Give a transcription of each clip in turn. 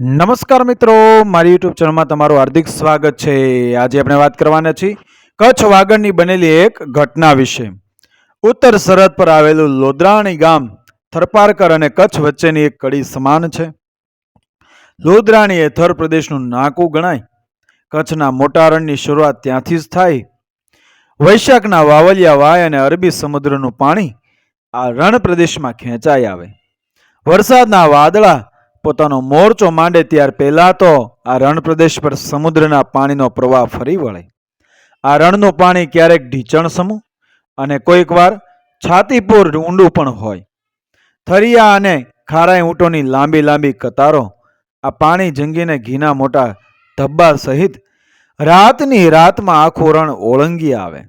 નમસ્કાર મિત્રો, મારી યુટ્યુબ ચેનલમાં તમારું હાર્દિક સ્વાગત છે. આજે આપણે વાત કરવાના છીએ કચ્છ વાગડની બનેલી એક ઘટના વિશે. ઉત્તર સરહદ પર આવેલું લોદરાણી ગામ થરપારકર અને કચ્છ વચ્ચેની એક કડી સમાન છે. લોદરાણી એ થર પ્રદેશનું નાકું ગણાય. કચ્છના મોટા રણની શરૂઆત ત્યાંથી જ થાય. વૈશાખના વાવલિયા વાય અને અરબી સમુદ્રનું પાણી આ રણ પ્રદેશમાં ખેંચાઈ આવે. વરસાદના વાદળા પોતાનો મોરચો માંડે ત્યાર પહેલાં તો આ રણપ્રદેશ પર સમુદ્રના પાણીનો પ્રવાહ ફરી વળે. આ રણનું પાણી ક્યારેક ઢીચણ સમૂહ અને કોઈક વાર છાતીપુર ઊંડું પણ હોય. થરિયા અને ખારાઈ ઊંટોની લાંબી લાંબી કતારો આ પાણી જંગીને ઘીના મોટા ધબ્બા સહિત રાતની રાતમાં આખું રણ ઓળંગી આવે.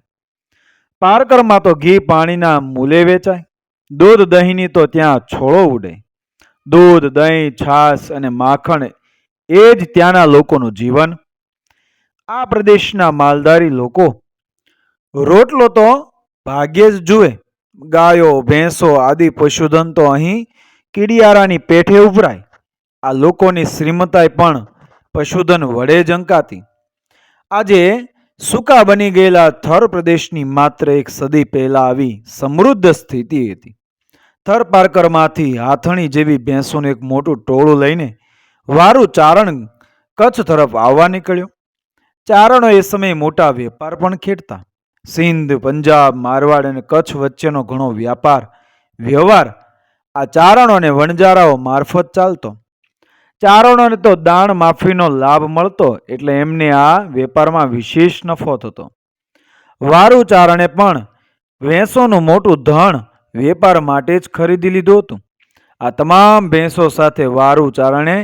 પારકરમાં તો ઘી પાણીના મૂલે વેચાય, દૂધ દહીંની તો ત્યાં છોડો ઉડે. દૂધ, દહીં, છાશ અને માખણ એ જ ત્યાંના લોકોનું જીવન. આ પ્રદેશના માલધારી લોકો રોટલો તો ભાગ્યે જ જુએ. ગાયો, ભેંસો આદિ પશુધન તો અહીં કીડિયારાની પેઠે ઉભરાય. આ લોકોની શ્રીમતાઈ પણ પશુધન વડે જ અંકાતી. આજે સૂકા બની ગયેલા થર પ્રદેશની માત્ર એક સદી પહેલા આવી સમૃદ્ધ સ્થિતિ હતી. થર પારકરમાંથી હાથણી જેવી ભેંસોનું એક મોટું ટોળું લઈને વારું ચારણ કચ્છ તરફ આવવા નીકળ્યો. ચારણો એ સમયે મોટા વેપાર પણ ખેડતા. સિંધ, પંજાબ, મારવાડ અને કચ્છ વચ્ચેનો ઘણો વ્યાપાર, વ્યવહાર, આ ચારણો અને વણજારાઓ મારફત ચાલતો. ચારણોને તો દાણ માફીનો લાભ મળતો એટલે એમને આ વેપારમાં વિશેષ નફો થતો. વારું ચારણે પણ ભેંસોનું મોટું ધણ વેપાર માટે જ ખરીદી લીધું હતું. આ તમામ ભેંસો સાથે વારું ચારણે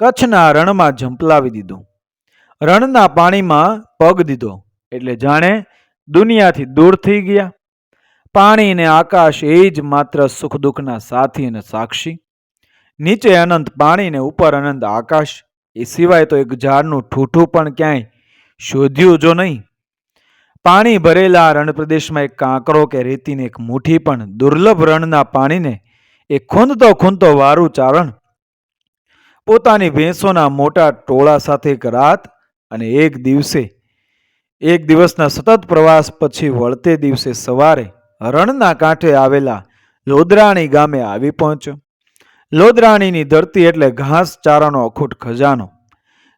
કચ્છના રણમાં ઝંપલાવી દીધું. રણના પાણીમાં પગ દીધો એટલે જાણે દુનિયાથી દૂર થઈ ગયા. પાણી અને આકાશ એ જ માત્ર સુખ દુઃખના સાથી અને સાક્ષી. નીચે અનંત પાણી ને ઉપર અનંત આકાશ. એ સિવાય તો એક ઝાડનું ઠૂઠું પણ ક્યાંય શોધ્યું જો નહીં. પાણી ભરેલા રણપ્રદેશમાં એક કાંકરો કે રેતીની એક મુઠ્ઠી પણ દુર્લભ રણના પાણીને એ ખૂંદતો ખૂંદતો વારું ચારણ પોતાની ભેંસોના મોટા ટોળા સાથે એક રાત અને એક દિવસે, એક દિવસના સતત પ્રવાસ પછી વળતે દિવસે સવારે રણના કાંઠે આવેલા લોદરાણી ગામે આવી પહોંચ્યો. લોદરાણીની ધરતી એટલે ઘાસ ચારાનો અખૂટ ખજાનો.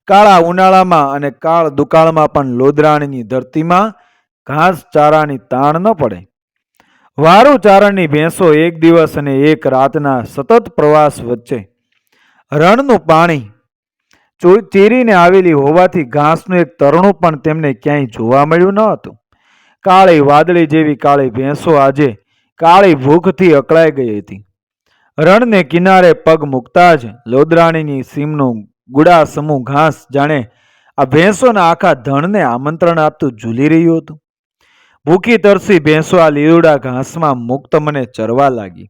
કાળા ઉનાળામાં અને કાળ દુકાળમાં પણ લોદરાણીની ધરતીમાં ઘાસ ચારાની તાણ ન પડે. વારું ચારણની ભેંસો એક દિવસ અને એક રાતના સતત પ્રવાસ વચ્ચે રણનું પાણી ચીરીને આવેલી હોવાથી ઘાસનું એક તરણું પણ તેમને ક્યાંય જોવા મળ્યું ન હતું. કાળી વાદળી જેવી કાળી ભેંસો આજે કાળી ભૂખથી અકળાઈ ગઈ હતી. રણને કિનારે પગ મૂકતા જ લોદરાણીની સીમનું ગુડા સમૂહ ઘાસ જાણે આ ભેંસોના આખા ધણને આમંત્રણ આપતું ઝૂલી રહ્યું હતું. ભૂખી, તરસી ભેંસો આ લીલુડા ઘાસમાં મુક્ત મને ચરવા લાગી.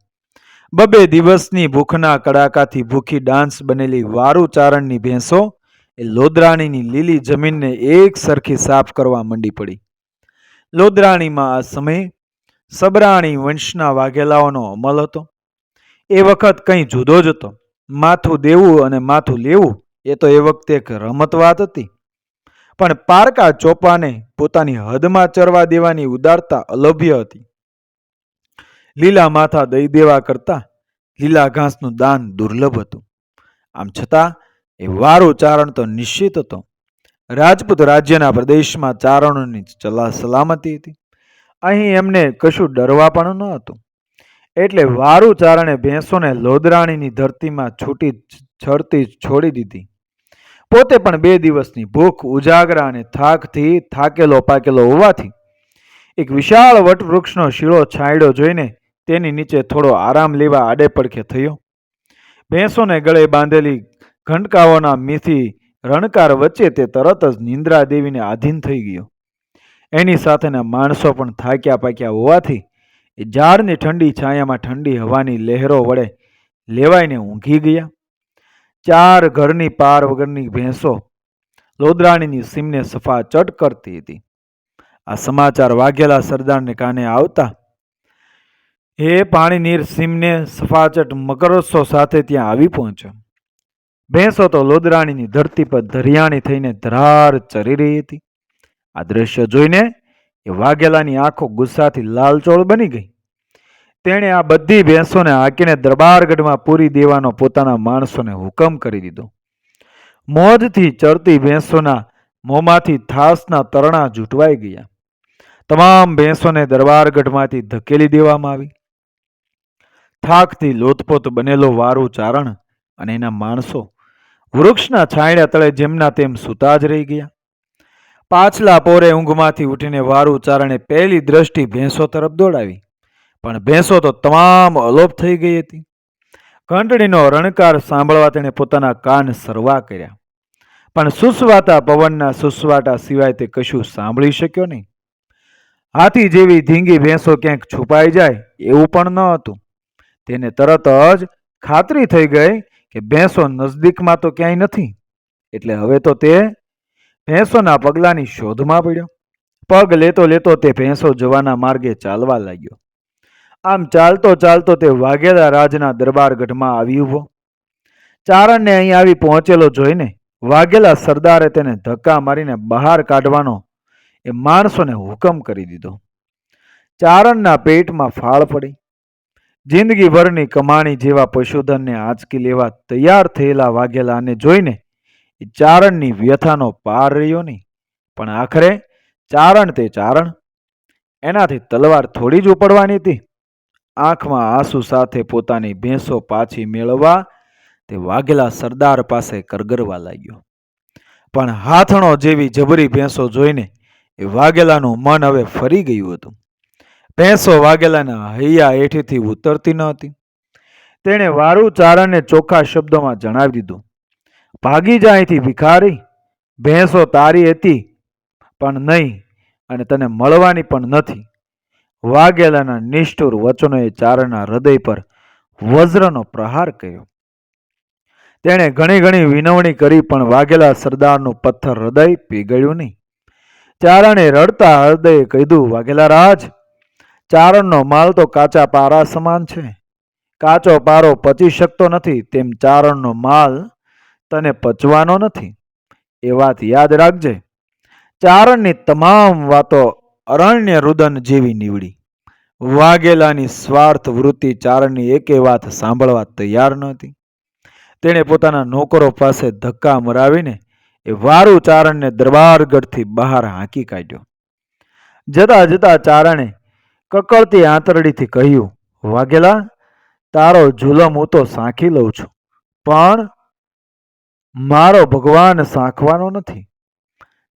બબે દિવસની ભૂખના કડાકાથી ભૂખી ડાન્સ બનેલી વારું ચારણની ભેંસો એ લોદરાણીની લીલી જમીનને એક સરખી સાફ કરવા મંડી પડી. લોદરાણીમાં આ સમયે સબરાણી વંશના વાઘેલાઓનો અમલ હતો. એ વખત કંઈ જુદો જ હતો. માથું દેવું અને માથું લેવું એ તો એ વખતે એક રમત વાત હતી. પણ પારકા ચોપાને પોતાની હદમાં ચરવા દેવાની ઉદારતા અલભ્ય હતી. લીલા માથા દઈ દેવા કરતા લીલા ઘાસનું દાન દુર્લભ હતું. આમ છતાં એ વારો ચારણ તો નિશ્ચિત હતો. રાજપૂત રાજ્યના પ્રદેશમાં ચારણોની ચલા સલામતી હતી. અહીં એમને કશું ડરવા પણ ન હતું. એટલે વારું ચારણે ભેંસોને લોદરાણીની ધરતીમાં છૂટી છડતી છોડી દીધી. પોતે પણ બે દિવસની ભૂખ, ઉજાગરા અને થાકથી થાકેલો પાકેલો હોવાથી એક વિશાળ વટવૃક્ષનો શીળો છાંયડો જોઈને તેની નીચે થોડો આરામ લેવા આડે પડખે થયો. ભેંસોને ગળે બાંધેલી ઘંટકાઓના મીથી રણકાર વચ્ચે તે તરત જ નિંદ્રા દેવીને આધીન થઈ ગયો. એની સાથેના માણસો પણ થાક્યા પાક્યા હોવાથી એ ઝાડની ઠંડી છાયામાં ઠંડી હવાની લહેરો વડે લેવાઈને ઊંઘી ગયા. ચાર ઘરની પાર વગરની ભેંસો લોદરાણીની સીમને સફાચટ કરતી હતી. આ સમાચાર વાઘેલા સરદારને કાને આવતા? એ પાણી નીર સીમને સફાચટ મકરસો સાથે ત્યાં આવી પહોંચ્યો. ભેંસો તો લોદરાણીની ધરતી પર ધરિયાણી થઈને ધરાર ચરી રહી હતી. આ દ્રશ્ય જોઈને એ વાઘેલાની આંખો ગુસ્સાથી લાલચોળ બની ગઈ. તેણે આ બધી ભેંસોને હાંકીને દરબારગઢમાં પૂરી દેવાનો પોતાના માણસોને હુકમ કરી દીધો. મોજથી ચરતી ભેંસોના મોંમાંથી થાસના તરણા જૂટવાઈ ગયા. તમામ ભેંસોને દરબારગઢમાંથી ધકેલી દેવામાં આવી. થાકથી લોથપોથ બનેલો વારું ચારણ અને એના માણસો વૃક્ષના છાંયડા તળે જેમના તેમ સૂતા જ રહી ગયા. પાછલા પોરે ઊંઘમાંથી ઉઠીને વારું ચારણે પહેલી દ્રષ્ટિ ભેંસો તરફ દોડાવી. પણ ભેંસો તો તમામ અલોપ થઈ ગઈ હતી. ઘંટડીનો રણકાર સાંભળવા તેણે પોતાના કાન સરવા કર્યા. પણ સુસવાતા પવનના સુસવાટા સિવાય તે કશું સાંભળી શક્યો નહીં. હાથી જેવી ધીંગી ભેંસો ક્યાંક છુપાઈ જાય એવું પણ ન હતું. તેને તરત જ ખાતરી થઈ ગઈ કે ભેંસો નજદીકમાં તો ક્યાંય નથી. એટલે હવે તો તે ભેંસોના પગલાની શોધમાં પડ્યો. પગ લેતો લેતો તે ભેંસો જવાના માર્ગે ચાલવા લાગ્યો. આમ ચાલતો ચાલતો તે વાઘેલા રાજના દરબારગઢમાં આવી ઊભો. ચારણને અહીં આવી પહોંચેલો જોઈને વાઘેલા સરદારે તેને ધક્કા મારીને બહાર કાઢવાનો એ માણસોને હુકમ કરી દીધો. ચારણના પેટમાં ફાળ પડી. જિંદગીભરની કમાણી જેવા પશુધનને આંચકી લેવા તૈયાર થયેલા વાઘેલાને જોઈને એ ચારણની વ્યથાનો પાર રહ્યો નહીં. પણ આખરે ચારણ તે ચારણ એનાથી તલવાર થોડી જ ઉપડવાની હતી. આંખમાં આંસુ સાથે પોતાની ભેંસો પાછી મેળવવા તે વાઘેલા સરદાર પાસે કરગરવા લાગ્યો. પણ હાથણો જેવી જબરી ભેંસો જોઈને એ વાઘેલાનું મન હવે ફરી ગયું હતું. ભેંસો વાઘેલાના હૈયા હેઠેથી ઉતરતી ન હતી તેણે વારું ચારણને ચોખ્ખા શબ્દોમાં જણાવી દીધું. ભાગી જાય અહીંથી ભિખારી. ભેંસો તારી હતી પણ નહીં અને તને મળવાની પણ નથી. વાઘેલાના નિષ્ઠુર વચનોએ ચારણના હૃદય પર વજ્રનો પ્રહાર કર્યો. તેણે ઘણી ઘણી વિનવણી કરી, પણ વાઘેલા સરદારનું પથ્થર હૃદય પીગળ્યું નહીં. ચારણે રડતા હૃદયે કીધું, વાઘેલા રાજ, ચારણનો માલ તો કાચા પારા સમાન છે. કાચો પારો પચી શકતો નથી, તેમ ચારણનો માલ તને પચવાનો નથી. એ વાત યાદ રાખજે. ચારણની તમામ વાતો અરણ્ય રુદન જેવી નીવડી. વાઘેલાની સ્વાર્થ વૃત્તિ ચારણની એકે વાત સાંભળવા તૈયાર નહોતી. તેણે પોતાના નોકરો પાસે ધક્કા મરાવીને એ વારું ચારણને દરબારગઢથી બહાર હાંકી કાઢ્યો. જતા જતા ચારણે કકળતી આંતરડીથી કહ્યું, વાઘેલા, તારો જુલમ હું તો સાંખી લઉં છું, પણ મારો ભગવાન સાંખવાનો નથી.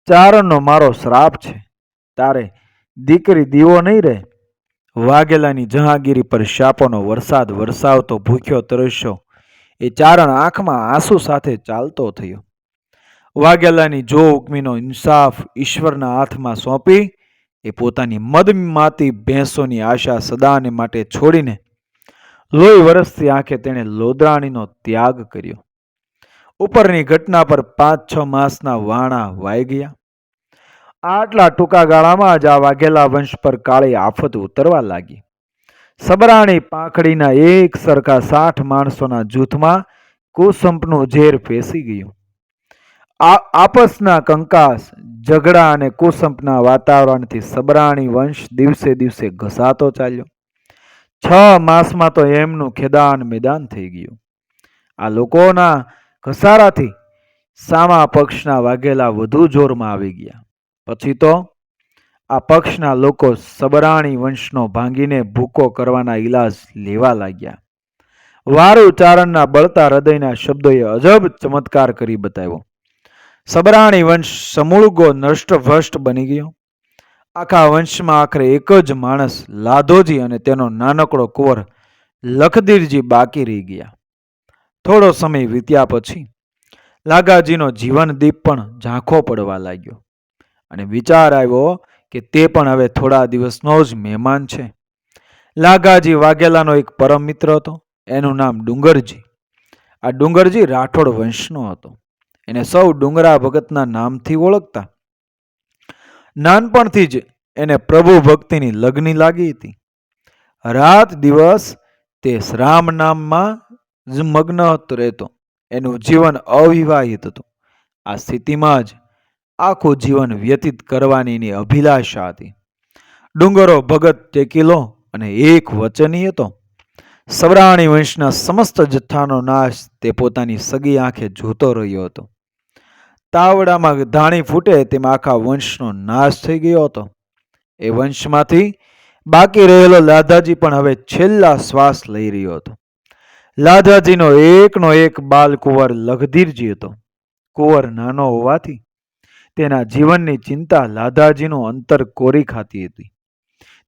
ચારણનો મારો શ્રાપ છે. તારે દીકરી દીવો નહીં રહે. વાઘેલાની જહાંગીરી પર શાપોનો વરસાદ વરસાવતો ભૂખ્યો તરસ્યો. એ ચારણ આંખમાં આંસુ સાથે ચાલતો થયો. વાઘેલાની જો હુકમીનો ઇન્સાફ ઈશ્વરના હાથમાં સોંપી, એ પોતાની મદમાતી ભેંસોની આશા સદાને માટે છોડીને લોહી વરસથી આંખે તેણે લોદરાણીનો ત્યાગ કર્યો. ઉપરની ઘટના પર પાંચ છ માસના વાણા વાઈ ગયા. આટલા ટૂંકા ગાળામાં જ આ વાઘેલા વંશ પર કાળી આફત ઉતરવા લાગી. સબરાણી પાંખડીના એક સરખા સાઠ માણસોના જૂથમાં કુસંપનું ઝેર પેસી ગયું. આ આપસના કંકાસ, ઝઘડા અને કુસંપના વાતાવરણથી સબરાણી વંશ દિવસે દિવસે ઘસાતો ચાલ્યો. છ માસમાં તો એમનું ખેદાન મેદાન થઈ ગયું. આ લોકોના ઘસારાથી સામા પક્ષના વાઘેલા વધુ જોરમાં આવી ગયા. પછી તો આ પક્ષના લોકો સબરાણી વંશનો ભાંગીને ભૂકો કરવાના ઈલાજ લેવા લાગ્યા. વાર ઉચ્ચારણના બળતા હૃદયના શબ્દોએ અજબ ચમત્કાર કરી બતાવ્યો. સબરાણી વંશ સમૂળગો નષ્ટભ્રષ્ટ બની ગયો. આખા વંશમાં આખરે એક જ માણસ લાધોજી અને તેનો નાનકડો કુંવર લખધીરજી બાકી રહી ગયા. થોડો સમય વીત્યા પછી લાગાજીનો જીવન દીપ પણ ઝાંખો પડવા લાગ્યો. અને વિચાર આવ્યો કે તે પણ હવે થોડા દિવસનો જ મહેમાન છે. લાગાજી વાઘેલાનો એક પરમ મિત્ર હતો, એનું નામ ડુંગરજી. આ ડુંગરજી રાઠોડ વંશનો હતો. એને સૌ ડુંગરા ભગતના નામથી ઓળખતા. નાનપણથી જ એને પ્રભુ ભક્તિની લગ્ની લાગી હતી. રાત દિવસ તે રામ નામમાં જ મગ્ન રહેતો. એનું જીવન અવિવાહિત હતું. આ સ્થિતિમાં જ આખું જીવન વ્યતીત કરવાની અભિલાષા હતી. ડુંગરો ભગત ટેકીલો અને એક વચની હતો. સવરાણી વંશના સમસ્ત જથ્થાનો નાશ તે પોતાની સગી આંખે જોતો રહ્યો હતો. તાવડામાં ધાણી ફૂટે તેમાં આખા વંશનો નાશ થઈ ગયો હતો. એ વંશમાંથી બાકી રહેલો લાધાજી પણ હવે છેલ્લા શ્વાસ લઈ રહ્યો હતો. લાધાજીનો એકનો એક બાલ કુંવર લખધીરજી હતો. કુંવર નાનો હોવાથી તેના જીવનની ચિંતા લાધાજીનું અંતર કોરી ખાતી હતી.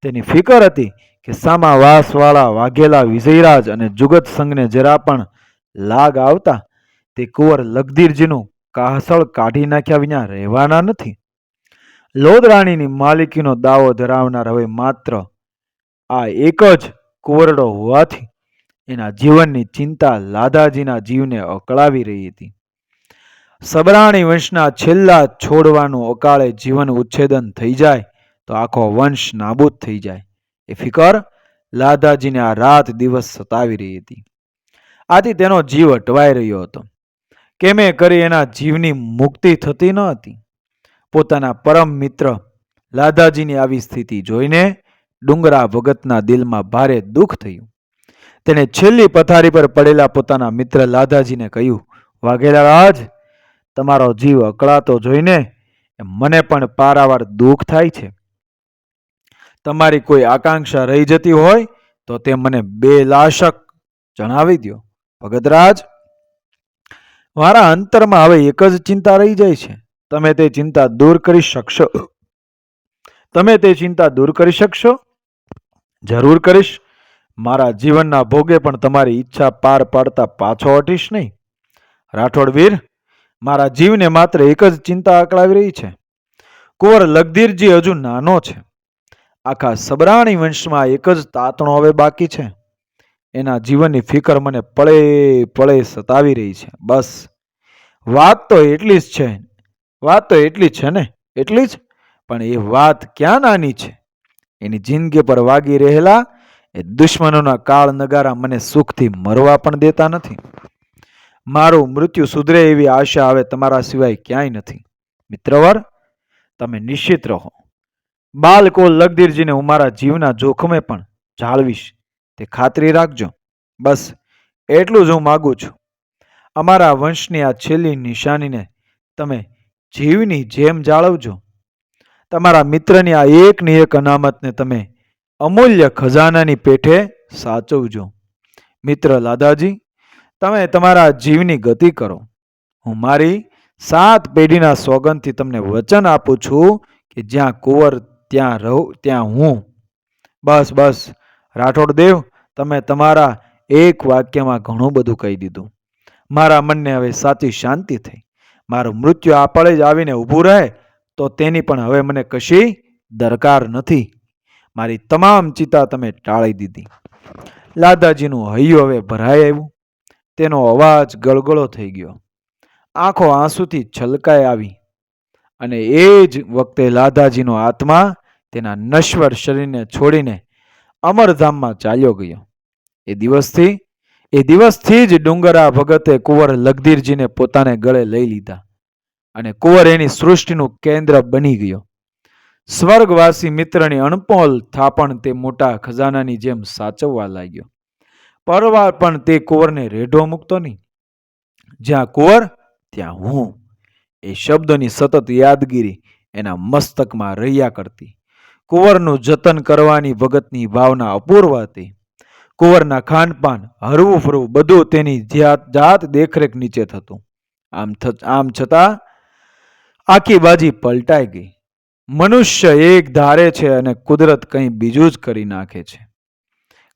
તેની ફિકર હતી કે સામા વાસવાળા વાઘેલા વિજયરાજ અને જુગત સંઘને જરા પણ લાગ આવતા તે કુંવર લગધીરજીનું કાહસળ કાઢી નાખ્યા વિના રહેવાના નથી. લોદરાણીની માલિકીનો દાવો ધરાવનાર હવે માત્ર આ એક જ કુંવરડો હોવાથી એના જીવનની ચિંતા લાદાજીના જીવને અકળાવી રહી હતી. સબરાણી વંશના છેલ્લા છોડવાનું અકાળે જીવન ઉચ્છેદન થઈ જાય, તો આખો વંશ નાબૂદ થઈ જાય. એ ફિકર લાદાજીને આ રાત દિવસ સતાવી રહી હતી. આથી તેનો જીવ અટવાઈ રહ્યો હતો. કેમે કરી એના જીવની મુક્તિ થતી ન હતી? પોતાના પરમ મિત્ર લાદાજીની આવી સ્થિતિ જોઈને ડુંગરા ભગતના દિલમાં ભારે દુઃખ થયું. તેને છેલ્લી પથારી પર પડેલા પોતાના મિત્ર લાદાજીને કહ્યું વાઘેલા રાજ તમારો જીવ અકળાતો જોઈને મને પણ પારાવાર દુઃખ થાય છે. તમારી કોઈ આકાંક્ષા રહી જતી હોય તો તે મને બે લાશક જણાવી દો ભગતરાજ, મારા અંતરમાં હવે એક જ ચિંતા રહી જાય છે. તમે તે ચિંતા દૂર કરી શકશો. તમે તે ચિંતા દૂર કરી શકશો? જરૂર કરીશ. મારા જીવનના ભોગે પણ તમારી ઈચ્છા પાર પાડતા પાછો હટીશ નહીં. રાઠોડ વીર મારા જીવને માત્ર એક જ ચિંતા અકળાવી રહી છે. કુંવર લગધીરજી હજુ નાનો છે. આખા સબરાણી વંશમાં એક જ તાતણો હવે બાકી છે. એના જીવનની ફિકર મને પળે પળે સતાવી રહી છે. બસ. વાત તો એટલી જ છે. વાત તો એટલી જ છે ને? એટલી જ? પણ એ વાત ક્યાં નાની છે? એની જિંદગી પર વાગી રહેલા એ દુશ્મનોના કાળ નગારા મને સુખથી મરવા પણ દેતા નથી. મારું મૃત્યુ સુધરે એવી આશા આવે તમારા સિવાય ક્યાંય નથી. મિત્રવર, તમે નિશ્ચિત રહો. બાલકો લગદીરજીને હું મારા જીવના જોખમે પણ જાળવીશ. તે ખાતરી રાખજો. બસ, એટલું જ હું માગું છું. અમારા વંશની આ છેલ્લી નિશાનીને તમે જીવની જેમ જાળવજો. તમારા મિત્રની આ એકની એક અનામતને તમે અમૂલ્ય ખજાનાની પેઠે સાચવજો. મિત્ર લાદાજી તમે તમારા જીવની ગતિ કરો. હું મારી સાત પેઢીના સોગંદથી તમને વચન આપું છું કે જ્યાં કુંવર, ત્યાં રહું, ત્યાં હું. બસ બસ, રાઠોડ દેવ, તમે તમારા એક વાક્યમાં ઘણું બધું કહી દીધું. મારા મનને હવે સાચી શાંતિ થઈ. મારું મૃત્યુ આપળે જ આવીને ઊભું રહે, તો તેની પણ હવે મને કશી દરકાર નથી. મારી તમામ ચિતા તમે ટાળી દીધી. લાદાજીનું હૈયું હવે ભરાઈ આવ્યું. તેનો અવાજ ગળગળો થઈ ગયો. આંખો આંસુથી છલકાઈ આવી અને એ જ વખતે લાદાજીનો આત્મા તેના નશ્વર શરીરને છોડીને અમરધામમાં ચાલ્યો ગયો. એ દિવસથી એ દિવસથી જ ડુંગરા ભગતે કુંવર લગધીરજીને પોતાને ગળે લઈ લીધા અને કુંવર એની સૃષ્ટિનું કેન્દ્ર બની ગયો. સ્વર્ગવાસી મિત્રની અણપોલ થાપણ તે મોટા ખજાનાની જેમ સાચવવા લાગ્યો. પરવાર પણ તે કુંવરને રેઢો મૂકતો નહીં. જ્યાં કુંવર, ત્યાં હું. એ શબ્દોની સતત યાદગીરી એના મસ્તકમાં રહ્યા કરતી. કુંવરનું જતન કરવાની ભગતની ભાવના અપૂર્વ હતી. કુંવરના ખાનપાન, હરવું ફરવું બધું તેની જાત જાત દેખરેખ નીચે થતું. આમ આમ છતાં આખી બાજી પલટાઈ ગઈ. મનુષ્ય એક ધારે છે અને કુદરત કંઈ બીજું જ કરી નાખે છે.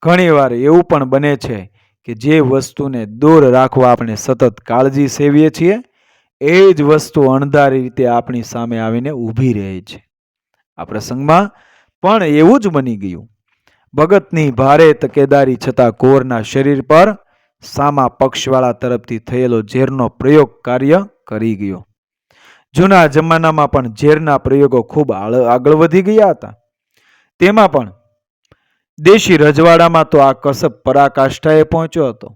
ઘણીવાર એવું પણ બને છે કે જે વસ્તુને દૂર રાખવા આપણે સતત કાળજી સેવીએ છીએ, એ જ વસ્તુ અણધારી રીતે આપણી સામે આવીને ઊભી રહે છે. આ પ્રસંગમાં પણ એવું જ બની ગયું. ભગતની ભારે તકેદારી છતાં કોરના શરીર પર સામા પક્ષવાળા તરફથી થયેલો ઝેરનો પ્રયોગ કાર્ય કરી ગયો. જૂના જમાનામાં પણ ઝેરના પ્રયોગો ખૂબ આગળ વધી ગયા હતા. તેમાં પણ દેશી રજવાડામાં તો આ કસબ પરાકાષ્ઠાએ પહોંચ્યો હતો.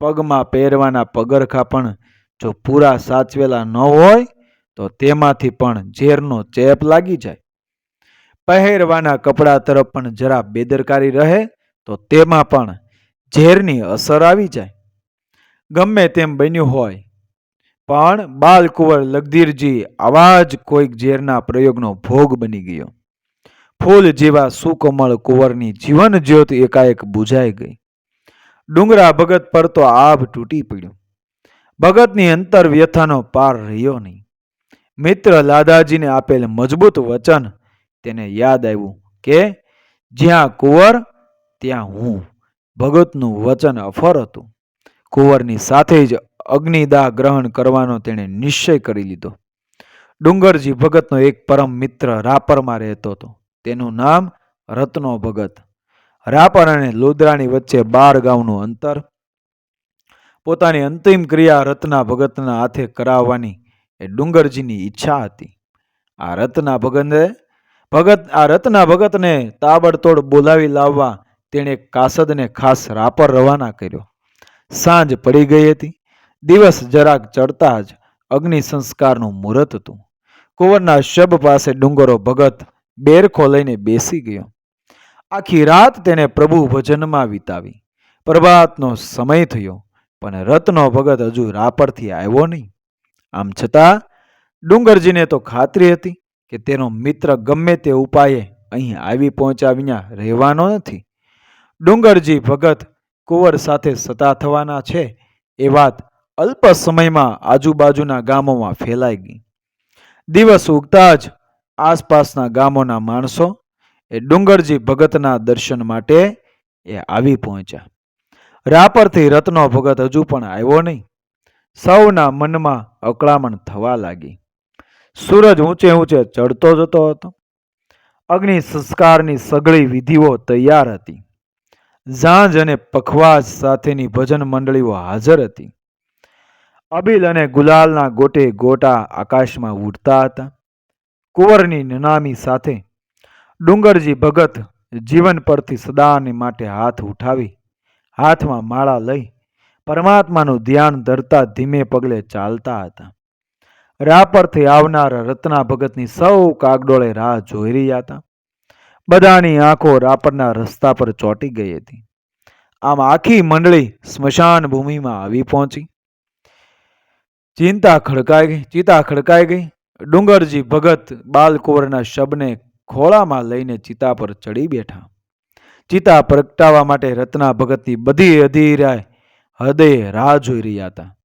પગમાં પહેરવાના પગરખા પણ જો પૂરા સાચવેલા ન હોય, તો તેમાંથી પણ ઝેરનો ચેપ લાગી જાય. પહેરવાના કપડાં તરફ પણ જરા બેદરકારી રહે, તો તેમાં પણ ઝેરની અસર આવી જાય. ગમે તેમ બન્યું હોય, પણ બાલકુંવર લગધીરજી આવા જ કોઈક ઝેરના પ્રયોગનો ભોગ બની ગયો. ફૂલ જેવા સુકોમળ કુંવરની જીવન જ્યોત એકાએક બુઝાઈ ગઈ. ડુંગરા ભગત પર તો આભ તૂટી પડ્યો. ભગતની અંતર વ્યથાનો પાર રહ્યો નહીં. મિત્ર લાદાજીને આપેલ મજબૂત વચન તેને યાદ આવ્યું કે જ્યાં કુંવર, ત્યાં હું. ભગતનું વચન અફર હતું. કુંવરની સાથે જ અગ્નિદાહ ગ્રહણ કરવાનો તેણે નિશ્ચય કરી લીધો. ડુંગરજી ભગતનો એક પરમ મિત્ર રાપરમાં રહેતો હતો. તેનું નામ રત્નો ભગત. રાપર અને લોદરાની વચ્ચે બાર ગામનું અંતર. પોતાની અંતિમ ક્રિયા રત્ના ભગતના હાથે કરાવવાની એ ડુંગરજીની ઈચ્છા હતી. આ રત્ના ભગતે ભગત, આ રત્ના ભગતને તાબડતોડ બોલાવી લાવવા તેણે કાસદને ખાસ રાપર રવાના કર્યો. સાંજ પડી ગઈ હતી. દિવસ જરાક ચડતા જ અગ્નિ સંસ્કારનું મુહૂર્ત હતું. કુંવરના શબ પાસે ડુંગરો ભગત બેરખો લઈને બેસી ગયો. આખી રાત તેને પ્રભુ ભજનમાં વિતાવી. પ્રભાતનો સમય થયો, પણ રત્નો ભગત હજુ રાપરથી આવ્યો નહીં. આમ છતાં, ડુંગરજીને તો ખાતરી હતી કે તેનો મિત્ર ગમે તે ઉપાયે અહીં આવી પહોંચ્યા વિના રહેવાનો નથી. ડુંગરજી ભગત કુંવર સાથે સતા થવાના છે એ વાત અલ્પ સમયમાં આજુબાજુના ગામોમાં ફેલાઈ ગઈ. દિવસ ઉગતા જ આસપાસના ગામોના માણસો એ ડુંગરજી ભગતના દર્શન માટે એ આવી પહોંચ્યા. રાપરથી રત્નો ભગત હજુ પણ આવ્યો નહીં. સૌના મનમાં અકળામણ થવા લાગી. સૂરજ ઊંચે ઊંચે ચડતો જતો હતો. અગ્નિ સંસ્કારની સઘળી વિધિઓ તૈયાર હતી. ઝાંઝ અને પખવાજ સાથેની ભજન મંડળીઓ હાજર હતી. અબીલ અને ગુલાલના ગોટે ગોટા આકાશમાં ઉડતા હતા. કુંવરની નનામી સાથે ડુંગરજી ભગત જીવન પરથી સદાને માટે હાથ ઉઠાવી, હાથમાં માળા લઈ પરમાત્માનું ધ્યાન ધરતા ધીમે પગલે ચાલતા હતા. રાપરથી આવનારા રત્ના ભગતની સૌ કાગડોળે રાહ જોઈ રહ્યા હતા. બધાની આંખો રાપરના રસ્તા પર ચોંટી ગઈ હતી. આમ આખી મંડળી સ્મશાન ભૂમિમાં આવી પહોંચી. ચિંતા ખડકાઈ ગઈ, ચિતા ખડકાઈ ગઈ ડુંગરજી ભગત બાલકુંવરના શબને ખોળામાં લઈને ચિતા પર ચડી બેઠા. ચિતા પ્રગટાવવા માટે રત્ના ભગતની બધી અધીરાય હૃદયે રાહ જોઈ રહ્યા હતા.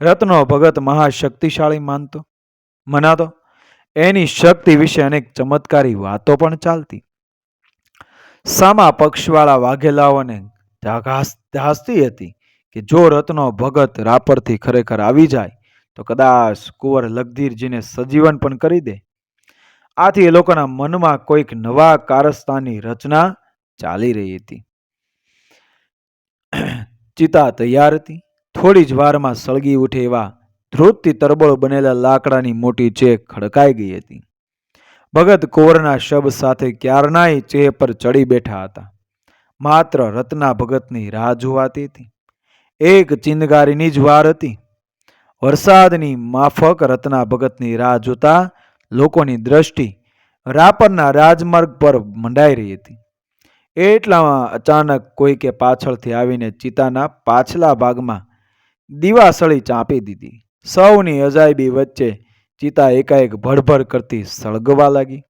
રત્નો ભગત મહાશક્તિશાળી માનતો, મનાતો, એની શક્તિ વિશે અનેક ચમત્કારી વાતો પણ ચાલતી. સામા પક્ષવાળા વાઘેલાઓને ધાસતી હતી કે જો રત્નો ભગત રાપરથી ખરેખર આવી જાય તો કદાચ કુંવર લગધીરજીને સજીવન પણ કરી દે. આથી એ લોકોના મનમાં કોઈક નવા કારસ્તાની રચના ચાલી રહી હતી. ચિતા તૈયાર હતી. થોડી જ વારમાં સળગી ઉઠે એવા ધ્રુતથી તરબોળ બનેલા લાકડાની મોટી ચેક ખડકાઈ ગઈ હતી. ભગત કુંવરના શબ સાથે ક્યારનાય ચેહ પર ચડી બેઠા હતા. માત્ર રત્ના ભગતની રાહ જોવાતી હતી. એક ચિંદગારીની જ વાર હતી. વરસાદની માફક રત્ના ભગતની રાહ જોતા લોકોની દ્રષ્ટિ રાપરના રાજમાર્ગ પર મંડાઈ રહી હતી. એટલામાં અચાનક કોઈકે પાછળથી આવીને ચિતાના પાછલા ભાગમાં દીવાસળી ચાંપી દીધી. સૌની અજાયબી વચ્ચે ચિતા એકાએક ભડભડ કરતી સળગવા લાગી.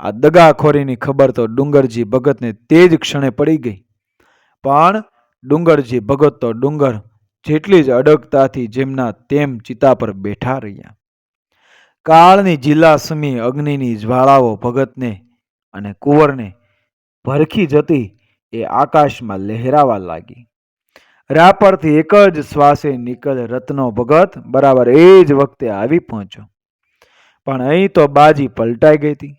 આ દગાખોરીની ખબર તો ડુંગરજી ભગતને તે જ ક્ષણે પડી ગઈ. પણ ડુંગરજી ભગત તો ડુંગર જેટલી જ અડગતાથી જેમના તેમ ચિતા પર બેઠા રહ્યા. કાળની જિલ્લાસમી અગ્નિની જ્વાળાઓ ભગતને અને કુંવરને ભરખી જતી એ આકાશમાં લહેરાવા લાગી. રાપરથી એક જ શ્વાસે નીકળ રત્નો ભગત બરાબર એ જ વખતે આવી પહોંચ્યો. પણ અહીં તો બાજી પલટાઈ ગઈ હતી.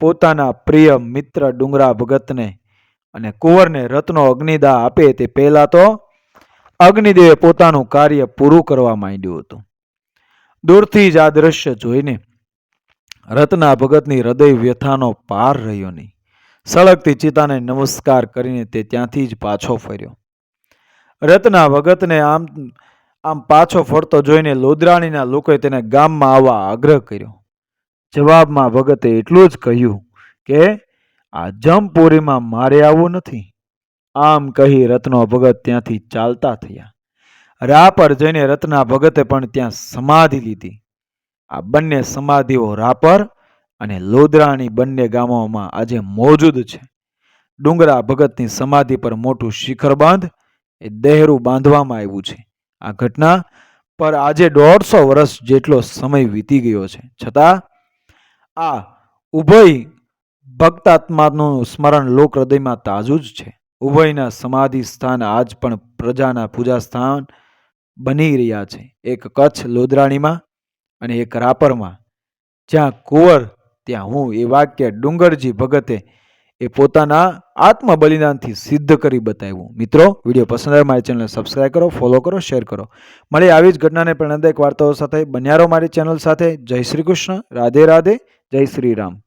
પોતાના પ્રિય મિત્ર ડુંગરા ભગતને અને કુંવરને રત્નો અગ્નિદા આપે તે પહેલાં તો અગ્નિદેવે પોતાનું કાર્ય પૂરું કરવા માંડ્યું હતું. દૂરથી જ આ દ્રશ્ય જોઈને રત્ના ભગતની હૃદય વ્યથાનો પાર રહ્યો નહીં. સળગતી ચિતાને નમસ્કાર કરીને તે ત્યાંથી જ પાછો ફર્યો. રત્ના ભગતને આમ આમ પાછો ફરતો જોઈને લોદરાણીના લોકોએ તેને ગામમાં આવવા આગ્રહ કર્યો. જવાબમાં ભગતે એટલું જ કહ્યું કે, આ જમપુરીમાં મારે આવવું નથી. આમ કહી રત્નો ભગત ત્યાંથી ચાલતા થયા. રાપર જઈને રત્ના ભગતે પણ ત્યાં સમાધિ લીધી. આ બંને સમાધિઓ રાપર અને લોદરાણી બંને ગામોમાં આજે મોજૂદ છે. ડુંગરા ભગતની સમાધિ પર મોટું શિખર બાંધ એ દહેરું બાંધવામાં આવ્યું છે. આ ઘટના પર આજે દોઢસો વર્ષ જેટલો સમય વીતી ગયો છે. છતાં આ ઉભય ભક્તાત્માનું સ્મરણ લોક હૃદયમાં તાજું જ છે. ઉભયના સમાધિ સ્થાન આજ પણ પ્રજાના પૂજા સ્થાન બની રહ્યા છે. એક કચ્છ લોદરાણીમાં અને એક રાપરમાં. જ્યાં કુંવર, ત્યાં હું એ વાક્ય ડુંગરજી ભગતે એ પોતાના આત્મ બલિદાનથી સિદ્ધ કરી બતાવ્યું. મિત્રો, વીડિયો પસંદ આવે મારી ચેનલને સબસ્ક્રાઈબ કરો ફોલો કરો શેર કરો. મળી આવી જ ઘટનાને પ્રેરણાદાયક વાર્તાઓ સાથે. બન્યારો મારી ચેનલ સાથે. જય શ્રી કૃષ્ણ. રાધે રાધે. જય શ્રી રામ.